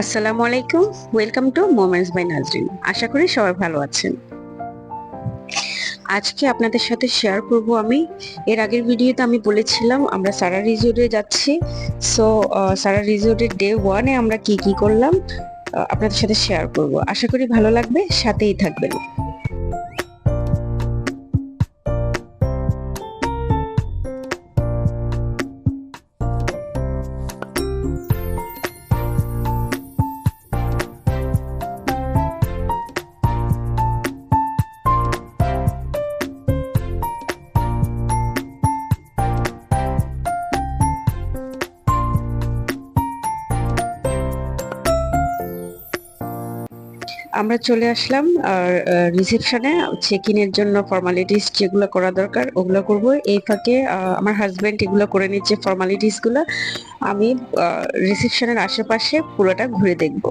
আসসালামু আলাইকুম। Welcome to moments by Nazrin আশা করি সবাই ভালো আছেন। আজকে আপনাদের সাথে শেয়ার করব আমি। এর আগের ভিডিওতে আমি বলেছিলাম, আমরা সারা রিজোর্টে যাচ্ছি। সো সারা রিজোর্টের ডে ওয়ানে আমরা কি কি করলাম আপনাদের সাথে শেয়ার করব। আশা করি ভালো লাগবে, সাথেই থাকবেন। আমরা চলে আসলাম, আর রিসেপশনে চেক ইনের জন্য ফর্মালিটিস যেগুলো করা দরকার ওগুলো করব। এই ফাঁকে আমার হাজবেন্ড এগুলো করে নিচ্ছে ফর্মালিটিসগুলো। আমি রিসেপশনের আশেপাশে পুরোটা ঘুরে দেখব।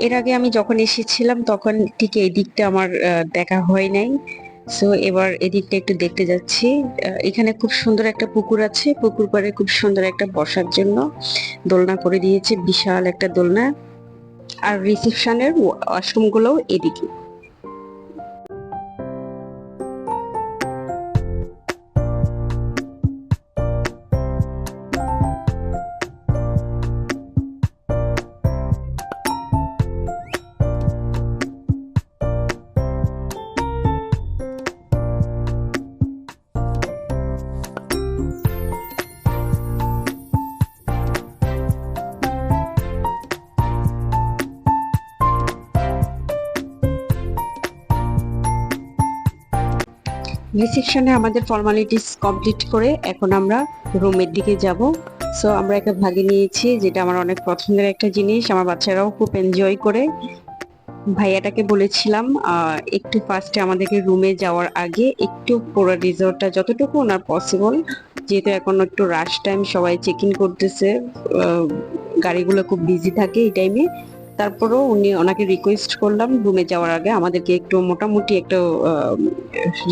এর আগে আমি যখন এসেছিলাম, তখন ঠিক এই দিকটা আমার দেখা হয় নাই। সো এবার এদিকটা একটু দেখতে যাচ্ছি। এখানে খুব সুন্দর একটা পুকুর আছে। পুকুর পাড়ে খুব সুন্দর একটা বসার জন্য দোলনা করে দিয়েছে। বিশাল একটা দোলনা। আর রিসেপশনের ওয়াশরুম গুলোও এদিকে। রিসেপশনে আমাদের ফর্মালিটিস কমপ্লিট করে এখন আমরা রুমের দিকে যাব। সো আমরা একটা ভাগে নিয়েছি, যেটা আমার অনেক পছন্দের একটা জিনিস। আমার বাচ্চারাও খুব এনজয় করে। ভাইয়াটাকে বলেছিলাম একটু ফার্স্টে আমাদেরকে রুমে যাওয়ার আগে একটু পুরো রিসোর্টটা যতটুকু ওনার পসিবল যেহেতু এখন একটু রাশ টাইম সবাই চেক ইন করতেছে গাড়িগুলো খুব বিজি থাকে এই টাইমে তারপরেও উনি ওনাকে রিকোয়েস্ট করলাম রুমে যাওয়ার আগে আমাদেরকে একটু মোটামুটি একটু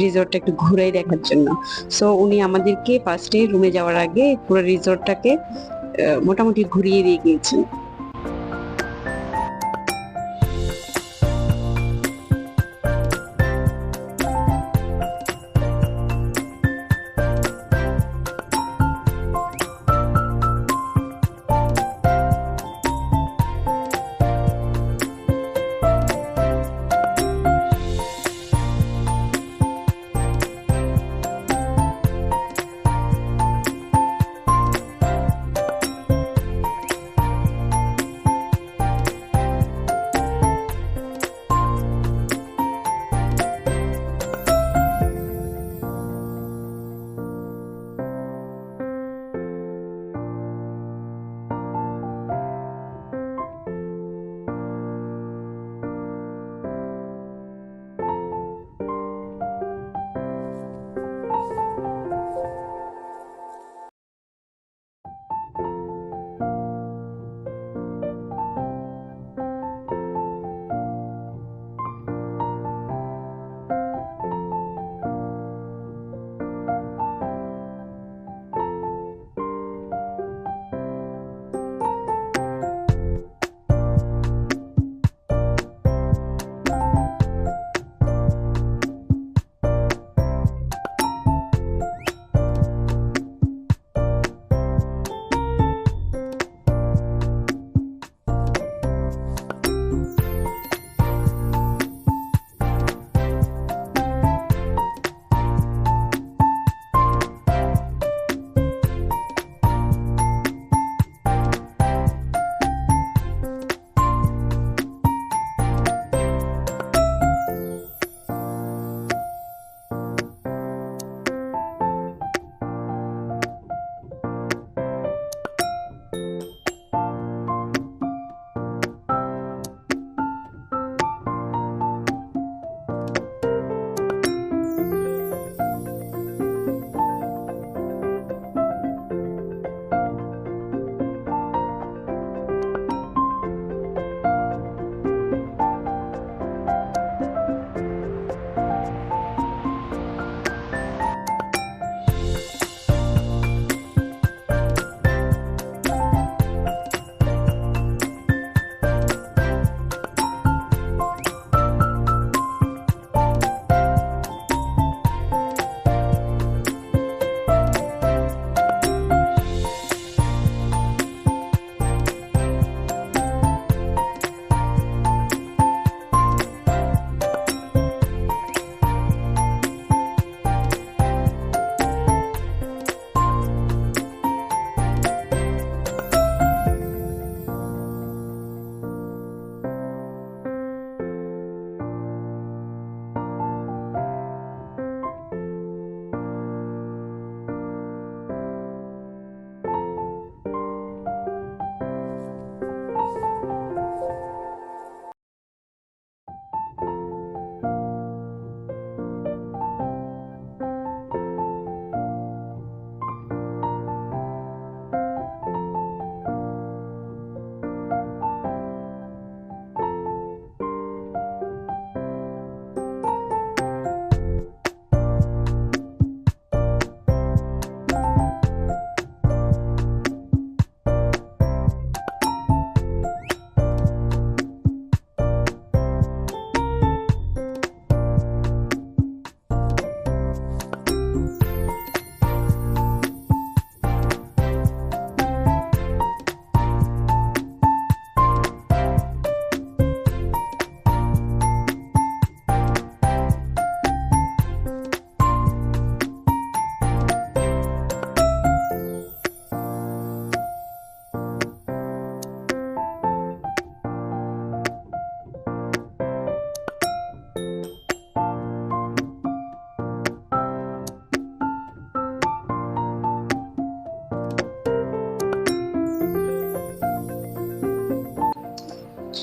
রিসোর্টটা একটু ঘুরাই দেখার জন্য। সো উনি আমাদেরকে ফার্স্টে রুমে যাওয়ার আগে পুরো রিসোর্টটাকে মোটামুটি ঘুরিয়ে দিয়ে গিয়েছেন।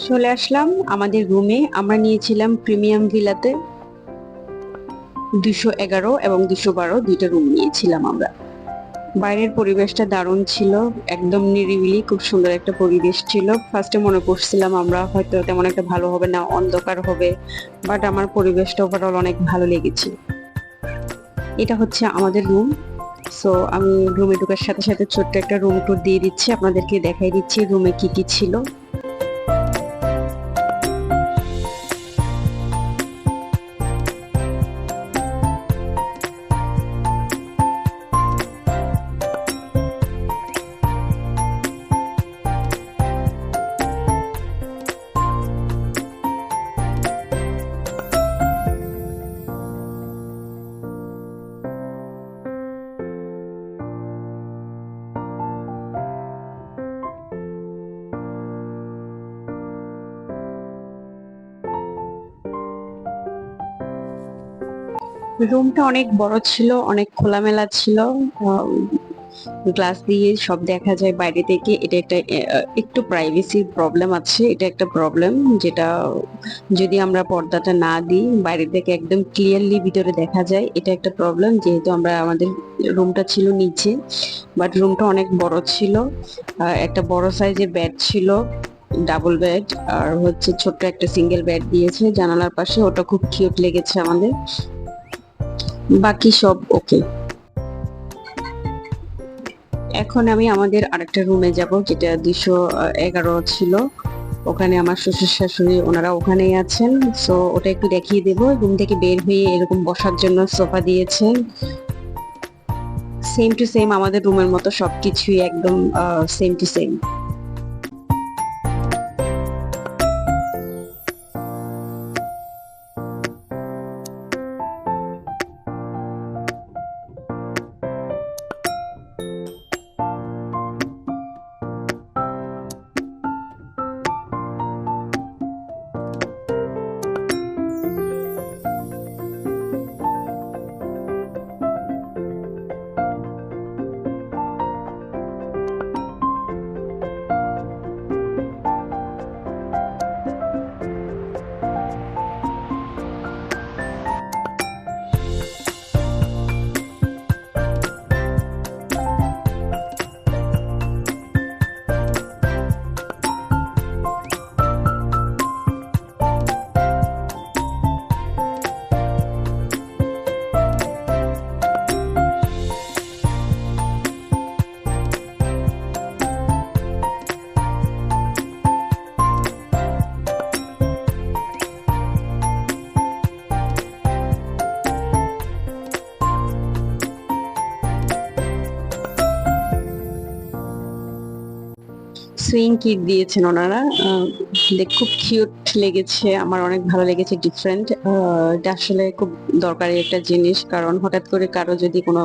চলে আসলাম আমাদের রুমে আমরা নিয়েছিলাম প্রিমিয়াম ভিলাতে দুশো এগারো এবং দুশো বারো, দুইটা রুম নিয়েছিলাম আমরা। বাইরের পরিবেশটা দারুণ ছিল, একদম নিরিবিলি, খুব সুন্দর একটা পরিবেশ ছিল। ফার্স্টে মনে করছিলাম আমরা হয়তো তেমন একটা ভালো হবে না, অন্ধকার হবে বাট আমার পরিবেশটা ওভারঅল অনেক ভালো লেগেছে। এটা হচ্ছে আমাদের রুম সো আমি রুমে ঢোকার সাথে সাথে ছোট্ট একটা রুম টুর দিয়ে দিচ্ছি। আপনাদেরকে দেখাই দিচ্ছি রুমে কি কি ছিল। রুমটা অনেক বড় ছিল, অনেক খোলামেলা ছিল। গ্লাস দিয়ে সব দেখা যায় বাইরে থেকে। এটা একটা একটু প্রাইভেসির প্রবলেম আছে। এটা একটা প্রবলেম যেটা যদি আমরা পর্দাটা না দিই, বাইরে থেকে একদম ক্লিয়ারলি ভিতরে দেখা যায়, এটা একটা প্রবলেম যেহেতু আমরা আমাদের রুমটা ছিল নিচে। বাট রুমটা অনেক বড় ছিল। একটা বড় সাইজের বেড ছিল ডাবল বেড আর হচ্ছে ছোট্ট একটা সিঙ্গেল বেড দিয়েছে। জানালার পাশে, ওটা খুব কিউট লেগেছে আমাদের। বাকি সব ওকে। এখন আমি আমাদের আরেকটা রুমে যাব, যেটা দুশো এগারো ছিল। ওখানে আমার শ্বশুর শাশুড়ি, ওনারা ওখানেই আছেন। সো ওটা একটু দেখিয়ে দেব। রুম থেকে বের হয়ে এরকম বসার জন্য সোফা দিয়েছেন। সেম টু সেম আমাদের রুমের মতো সবকিছুই একদম same to same swing kit দিয়েছেন ওনারা। খুব কিউট লেগেছে, আমার অনেক ভালো লেগেছে ডিফারেন্ট এটা আসলে খুব দরকারি একটা জিনিস, কারণ হঠাৎ করে কারও যদি কোনো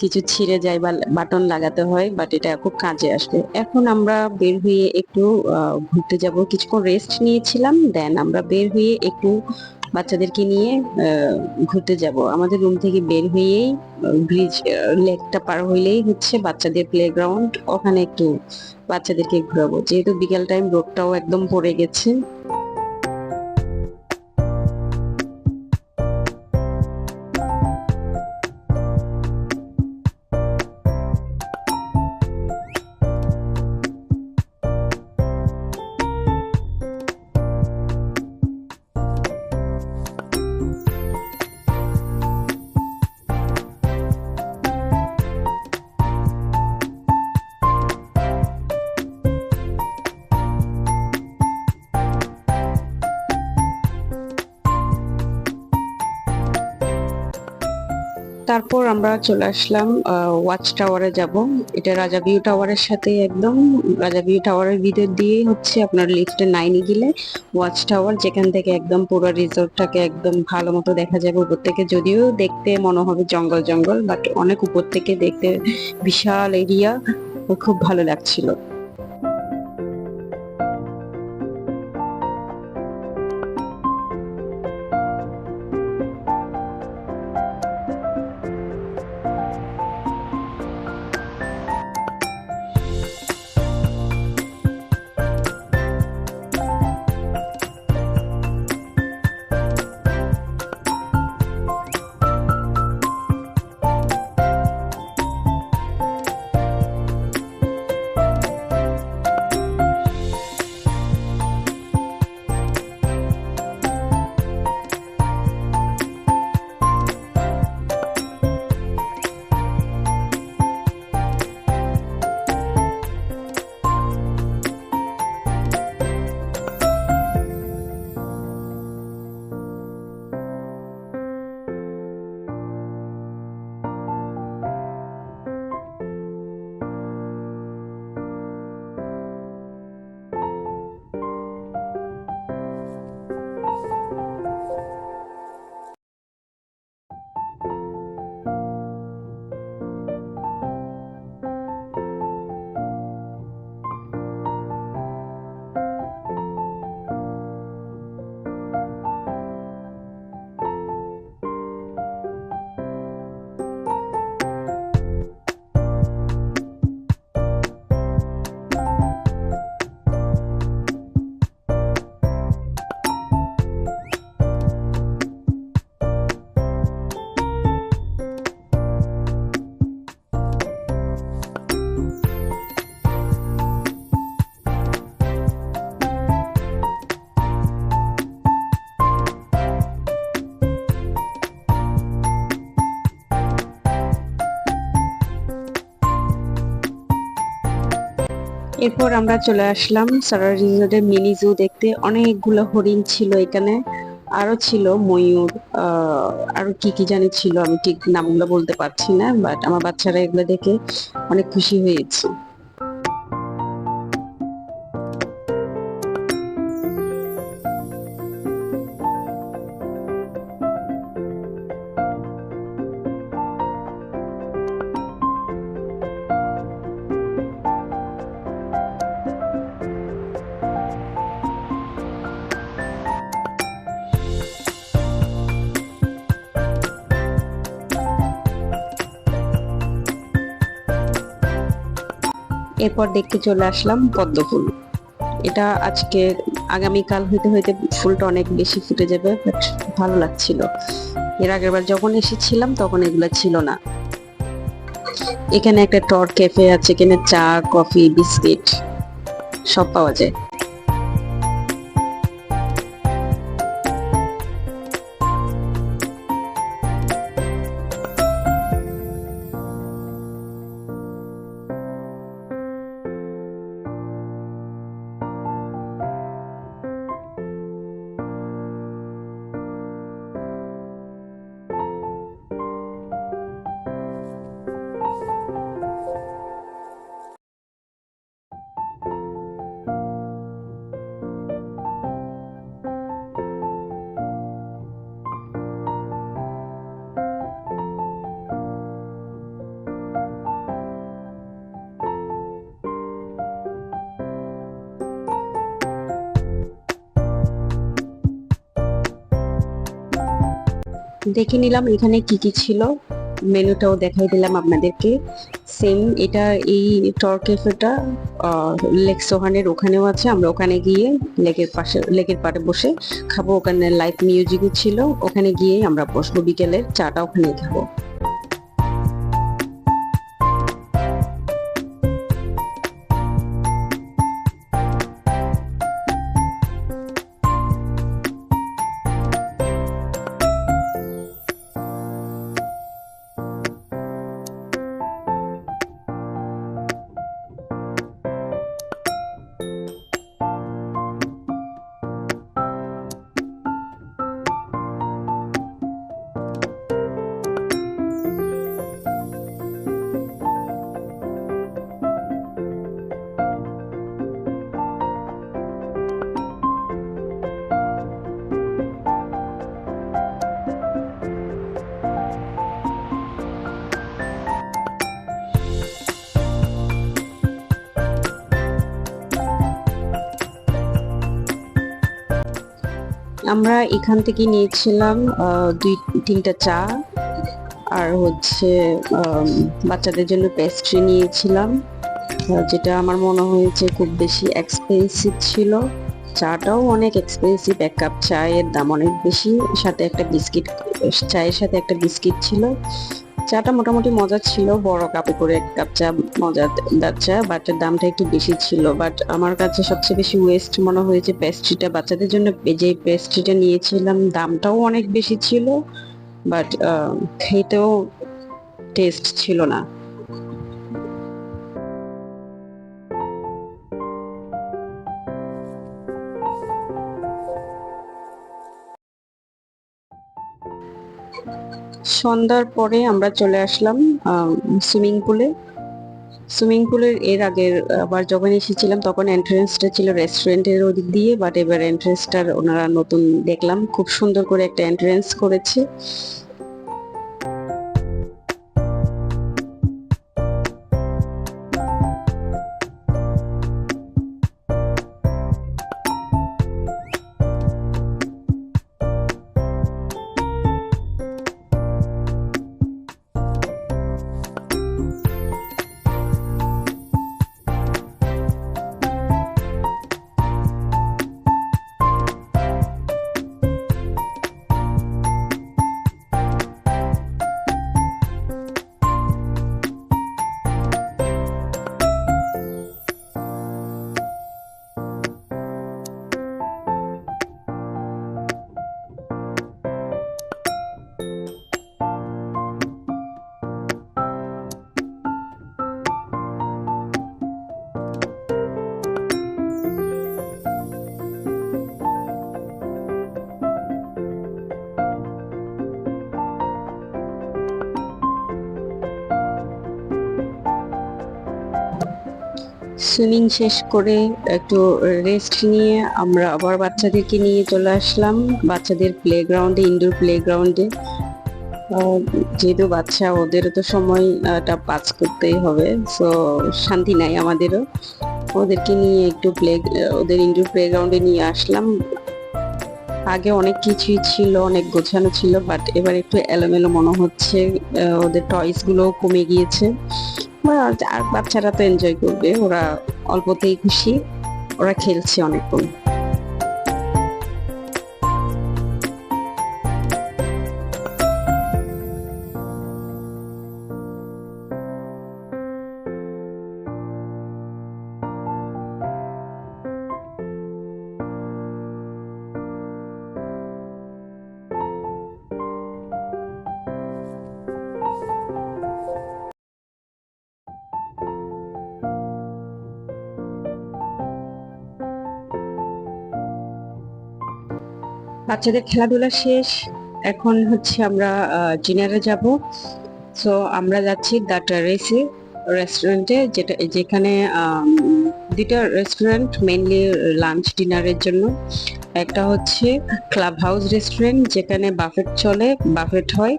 কিছু ছিঁড়ে যায় বা বাটন লাগাতে হয় বাট এটা খুব কাজে আসবে এখন আমরা বের হয়ে একটু ঘুরতে যাব। কিছুক্ষণ রেস্ট নিয়েছিলাম দেন আমরা বের হয়ে একটু বাচ্চাদেরকে নিয়ে ঘুরতে যাব। আমাদের রুম থেকে বের হয়েই ব্রিজ লেকটা পার হইলেই হচ্ছে বাচ্চাদের প্লেগ্রাউন্ড ওখানে একটু বাচ্চাদেরকে ঘুরাবো। যেহেতু বিকেল টাইম রোদটাও একদম পড়ে গেছে। তারপর আমরা চলে আসলাম ওয়াচ টাওয়ারে যাব। এটা রাজা ভিউ টাওয়ারের সাথে একদম। রাজা ভিউ টাওয়ারের ভিতর দিয়ে হচ্ছে আপনার লিফটে নাইনে গেলে ওয়াচ টাওয়ার যেখান থেকে একদম পুরো রিসোর্টটাকে একদম ভালো মতো দেখা যাবে উপর থেকে। যদিও দেখতে মনে হবে জঙ্গল জঙ্গল বাট অনেক উপর থেকে দেখতে বিশাল এরিয়া খুব ভালো লাগছিল। এরপর আমরা চলে আসলাম সারা রিজোর্টের মিনি জু দেখতে। অনেকগুলো হরিণ ছিল এখানে। আরও ছিল ময়ূর আরও কি কি জানি ছিল, আমি ঠিক নামগুলো বলতে পারছি না বাট আমার বাচ্চারা এগুলো দেখে অনেক খুশি হয়েছে। এরপর দেখতে চলে আসলাম পদ্ম ফুল এটা আজকে আগামীকাল হইতে হইতে ফুলটা অনেক বেশি ফুটে যাবে ভালো লাগছিল। এর আগের বার যখন এসেছিলাম তখন এগুলো ছিল না। এখানে একটা টর ক্যাফে আছে, এখানে চা, কফি, বিস্কিট সব পাওয়া যায়। দেখে নিলাম এখানে কি কি ছিল। মেনুটাও দেখাই দিলাম আপনাদেরকে। সেম এটা এই টর ক্যাফেটা লেক সোহানের ওখানেও আছে। আমরা ওখানে গিয়ে লেকের পাশে, লেকের পাড়ে বসে খাব। ওখানে লাইভ মিউজিকও ছিল। ওখানে গিয়ে আমরা বসবো বিকেলের। চাটা ওখানে খাব। আমরা এখান থেকে নিয়েছিলাম দুই, তিনটা চা আর হচ্ছে বাচ্চাদের জন্য পেস্ট্রি নিয়েছিলাম যেটা আমার মনে হয়েছে খুব বেশি এক্সপেন্সিভ ছিল। চাটাও অনেক এক্সপেন্সিভ এক কাপ চায়ের দাম অনেক বেশি, সাথে একটা বিস্কিট চায়ের সাথে একটা বিস্কিট ছিল। চাটা মোটামুটি মজা ছিল, বড় কাপে করে এক কাপ চা মজাদার চা বাট দামটা একটু বেশি ছিল। বাট আমার কাছে সবচেয়ে বেশি ওয়েস্ট মনে হয়েছে পেস্ট্রিটা বাচ্চাদের জন্য যে পেস্ট্রিটা নিয়েছিলাম, দামটাও অনেক বেশি ছিল বাট খেতেও টেস্ট ছিল না। সন্ধ্যার পরে আমরা চলে আসলাম সুইমিং পুলে। সুইমিং পুলের এর আগের আবার যখন এসেছিলাম তখন এন্ট্রেন্সটা ছিল রেস্টুরেন্টের ওদিক দিয়ে বাট এবার এন্ট্রেন্সটার ওনারা নতুন দেখলাম। খুব সুন্দর করে একটা এন্ট্রেন্স করেছে। সুইমিং শেষ করে একটু রেস্ট নিয়ে আমরা আবার বাচ্চাদেরকে নিয়ে চলে আসলাম। বাচ্চাদের প্লেগ্রাউন্ডে ইনডোর প্লেগ্রাউন্ডে যেহেতু বাচ্চা, ওদেরও তো সময়টা পাস করতেই হবে। সো শান্তি নাই আমাদেরও। ওদেরকে নিয়ে একটু প্লে ওদের ইনডোর প্লেগ্রাউন্ডে নিয়ে আসলাম। আগে অনেক কিছুই ছিল, অনেক গোছানো ছিল বাট এবার একটু এলোমেলো মনে হচ্ছে। ওদের টয়সগুলো কমে গিয়েছে। বাচ্চারা তো এনজয় করবে ওরা অল্পতেই খুশি ওরা খেলছে অনেকক্ষণ। বাচ্চাদের খেলাধুলা শেষ। এখন হচ্ছে আমরা ডিনারে যাব। সো আমরা যাচ্ছি দ্য টেরেসে রেস্টুরেন্টে, যেটা, যেখানে দুইটা রেস্টুরেন্ট মেনলি লাঞ্চ, ডিনারের জন্য। একটা হচ্ছে ক্লাব হাউস রেস্টুরেন্ট, যেখানে বাফেট চলে, বাফেট হয়।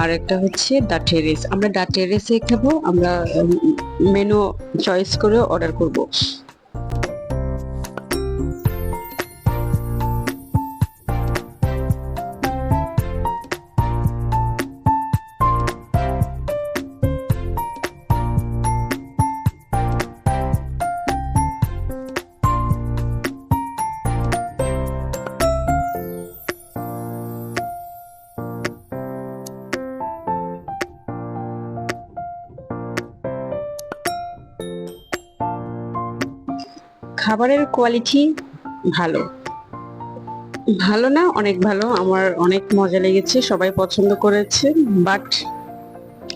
আর একটা হচ্ছে দ্য টেরেস আমরা দ্য টেরেসে খাব, আমরা মেনু চয়েস করে অর্ডার করব। কোয়ালিটি ভালো। ভালো না, অনেক ভালো। আমার অনেক মজা লেগেছে, সবাই পছন্দ করেছে। বাট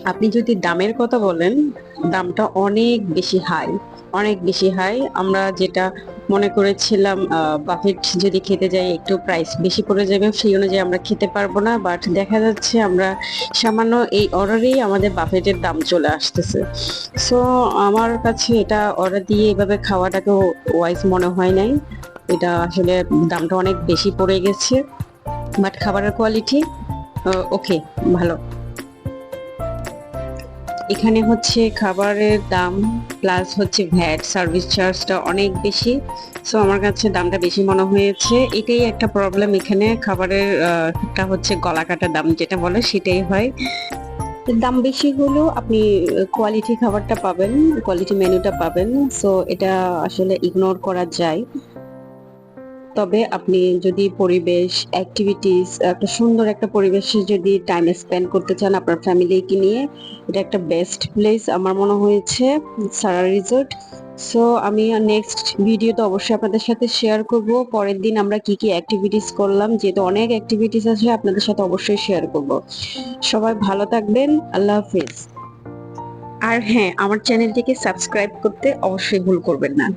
আপনি যদি দামের কথা বলেন, দামটা অনেক বেশি হাই অনেক বেশি হাই আমরা যেটা মনে করেছিলাম বাফেট যদি খেতে যাই, একটু প্রাইস বেশি পড়ে যাবে, সেই অনুযায়ী আমরা খেতে পারব না। বাট দেখা যাচ্ছে আমরা সামান্য এই অর্ডারেই আমাদের বাফেটের দাম চলে আসতেছে। সো আমার কাছে এটা অর্ডার দিয়ে এভাবে খাওয়াটাকেও ওয়াইজ মনে হয় নাই। এটা আসলে দামটা অনেক বেশি পড়ে গেছে। বাট খাবারের কোয়ালিটি ওকে ভালো। এখানে হচ্ছে খাবারের দাম প্লাস হচ্ছে ভ্যাট সার্ভিস চার্জটা অনেক বেশি। সো আমার কাছে দামটা বেশি মনে হয়েছে। এটাই একটা প্রবলেম এখানে। খাবারের আহ, টা হচ্ছে গলা কাটা দাম যেটা বলে সেটাই হয়। দাম বেশি হলেও আপনি কোয়ালিটি খাবারটা পাবেন কোয়ালিটি মেনুটা পাবেন। সো এটা আসলে ইগনোর করা যায়। তবে আপনি যদি পরিবেশ অ্যাক্টিভিটিস একটা সুন্দর একটা পরিবেশে যদি টাইম স্পেন্ড করতে চান আপনার ফ্যামিলিকে নিয়ে, এটা একটা বেস্ট প্লেস আমার মনে হয়েছে সারা রিসোর্ট সো আমি নেক্সট ভিডিওতে অবশ্যই আপনাদের সাথে শেয়ার করব। পরের দিন আমরা কি কি অ্যাক্টিভিটিস করলাম, যেহেতু অনেক অ্যাক্টিভিটিস আছে, আপনাদের সাথে অবশ্যই শেয়ার করব। সবাই ভালো থাকবেন, আল্লাহ হাফিজ। আর হ্যাঁ আমার চ্যানেলটিকে সাবস্ক্রাইব করতে অবশ্যই ভুল করবেন না।